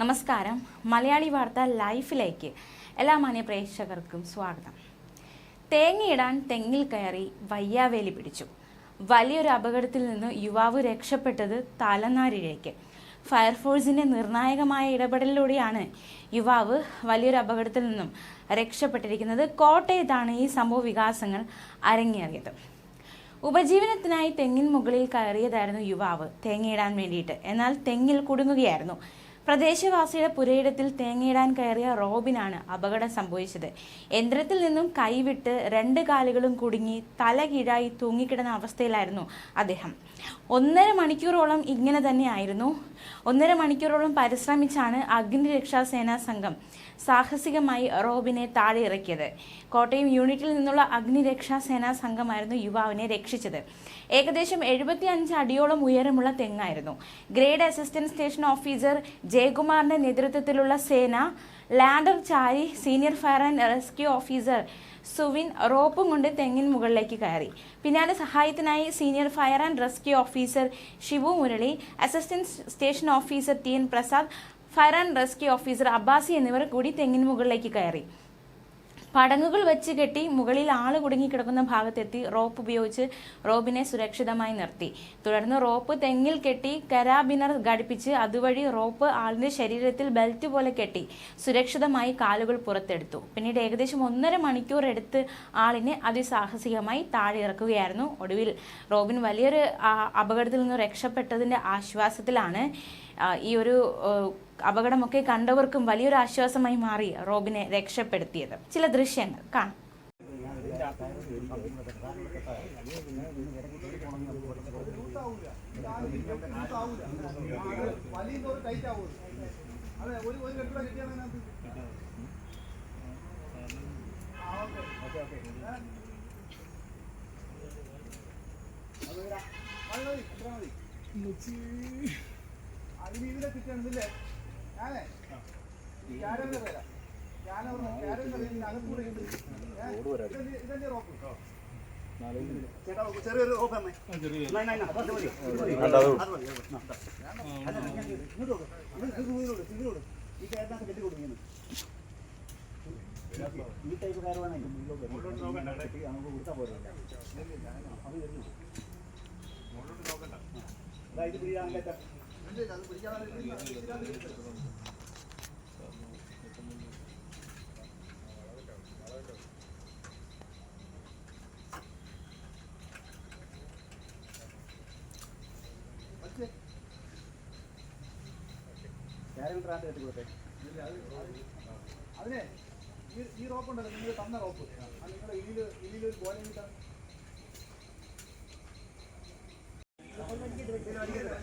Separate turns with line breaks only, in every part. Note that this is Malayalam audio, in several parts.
നമസ്കാരം. മലയാളി വാർത്ത ലൈഫിലേക്ക് എല്ലാ മാന്യ പ്രേക്ഷകർക്കും സ്വാഗതം. തേങ്ങയിടാൻ തെങ്ങിൽ കയറി വയ്യാവേലി പിടിച്ചു. വലിയൊരു അപകടത്തിൽ നിന്ന് യുവാവ് രക്ഷപ്പെട്ടത് തലനാരിഴയ്ക്ക്. ഫയർഫോഴ്സിന്റെ നിർണായകമായ ഇടപെടലിലൂടെയാണ് യുവാവ് വലിയൊരു അപകടത്തിൽ നിന്നും രക്ഷപ്പെട്ടിരിക്കുന്നത്. കോട്ടയത്താണ് ഈ സംഭവ വികാസങ്ങൾ അരങ്ങേറിയത്. ഉപജീവനത്തിനായി തെങ്ങിൻ മുകളിൽ കയറിയതായിരുന്നു യുവാവ് തേങ്ങയിടാൻ വേണ്ടിയിട്ട്. എന്നാൽ തെങ്ങിൽ കുടുങ്ങുകയായിരുന്നു. പ്രദേശവാസിയുടെ പുരയിടത്തിൽ തേങ്ങയിടാൻ കയറിയ റോബിനാണ് അപകടം സംഭവിച്ചത്. യന്ത്രത്തിൽ നിന്നും കൈവിട്ട് രണ്ട് കാലുകളും കുടുങ്ങി തല കീഴായി തൂങ്ങിക്കിടന്ന അവസ്ഥയിലായിരുന്നു അദ്ദേഹം. ഒന്നര മണിക്കൂറോളം ഇങ്ങനെ തന്നെയായിരുന്നു. ഒന്നര മണിക്കൂറോളം പരിശ്രമിച്ചാണ് അഗ്നിരക്ഷാസേനാ സംഘം സാഹസികമായി റോബിനെ താഴെ ഇറക്കിയത്. കോട്ടയം യൂണിറ്റിൽ നിന്നുള്ള അഗ്നിരക്ഷാ സേനാ സംഘമായിരുന്നു യുവാവിനെ രക്ഷിച്ചത്. ഏകദേശം എഴുപത്തി അഞ്ച് അടിയോളം ഉയരമുള്ള തെങ്ങായിരുന്നു. ഗ്രേഡ് അസിസ്റ്റന്റ് സ്റ്റേഷൻ ഓഫീസർ ജയകുമാറിന്റെ നേതൃത്വത്തിലുള്ള സേന ലാൻഡർ ചാരി senior fire and rescue officer Suvin റോപ്പും കൊണ്ട് തെങ്ങിൻ മുകളിലേക്ക് കയറി. പിന്നാലെ സഹായത്തിനായി senior fire and rescue officer Shivu Murali assistant station officer T N Prasad fire and rescue officer Abbasi എന്നിവർ കൂടി തെങ്ങിൻ മുകളിലേക്ക് കയറി. പടങ്ങുകൾ വെച്ച് കെട്ടി മുകളിൽ ആൾ കുടുങ്ങിക്കിടക്കുന്ന ഭാഗത്തെത്തി റോപ്പ് ഉപയോഗിച്ച് റോബിനെ സുരക്ഷിതമായി നിർത്തി. തുടർന്ന് റോപ്പ് തെങ്ങിൽ കെട്ടി കരാബിനർ ഘടിപ്പിച്ച് അതുവഴി റോപ്പ് ആളിന്റെ ശരീരത്തിൽ ബെൽറ്റ് പോലെ കെട്ടി സുരക്ഷിതമായി കാലുകൾ പുറത്തെടുത്തു. പിന്നീട് ഏകദേശം ഒന്നര മണിക്കൂർ എടുത്ത് ആളിനെ അതിസാഹസികമായി താഴെ ഇറക്കുകയായിരുന്നു ഒടുവിൽ റോബിൻ വലിയൊരു അപകടത്തിൽ നിന്ന് രക്ഷപ്പെട്ടതിന്റെ ആശ്വാസത്തിലാണ് ഈ ഒരു അപകടമൊക്കെ കണ്ടവർക്കും വലിയൊരു ആശ്വാസമായി മാറി റോബിനെ രക്ഷപ്പെടുത്തിയത്. ചില ദൃശ്യങ്ങൾ കാണാം.
അതിന് ഇതിലെ ചേട്ടാ ചെറിയൊരു ഇതിലോട്ട്, ഇതിലോട്ട്. ഈ കയറിനകത്ത് കെട്ടി കൊടുക്കുന്നു ഈ ടൈപ്പ് കെട്ടി നമുക്ക് കൊടുത്താൽ പോരെ. അത് അതിനെ ഈ റോപ്പ് ഉണ്ടല്ലോ നിങ്ങൾ തന്ന റോപ്പ് നിങ്ങളുടെ ഇതിൽ ഇതിലൊരു കോലം കിട്ടാൻ പഠിക്കട്ടെ ഏട്ടാ,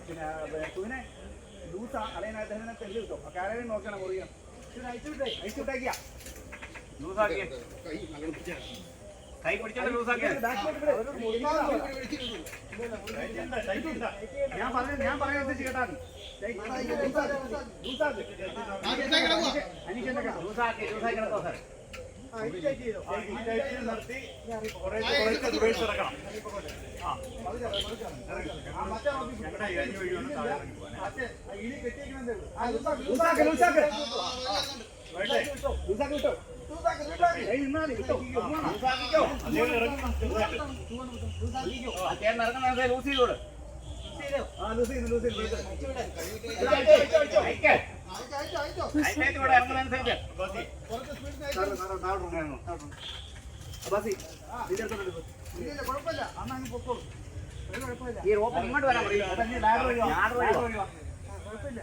പിന്നെ സുവിനെ ലൂസാ അലയനകത്ത് ഇതിനെ തെല്ല് കിട്ടും. കാലവൻ നോക്കണം മുറിയണം അയച്ചുവിട്ടേ അയച്ചുവിട്ടേക്കാ ലൂസാക്കിയേ
കൈ പിടിച്ചോണ്ട് ലൂസാക്കിയാ
ഞാൻ പറഞ്ഞു ഞാൻ പറയുന്നത് കേട്ടാ അനീഷന്റെ കേട്ടോ
ലൂസാക്കി ലൂസാക്കി കിടക്കോ സാർ
നിർത്തി ഇറക്കണം.
ഞങ്ങളുടെ ഈ അഞ്ച് വഴി വേണം താഴെ ഇറങ്ങി പോകാൻ.
ലൂസാക്ക്, ലൂസാക്ക്, ലൂസാക്ക്.
വേണ്ടേ?
കുഴപ്പമില്ല. അന്ന് പൊക്കോളൂ.
ഈ റോപ്പ് ഇങ്ങോട്ട് വരാൻ പറയും
കുഴപ്പമില്ല.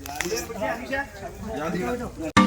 താഴെ എത്തുന്നവരെ കെട്ടിയോ?
ഞാൻ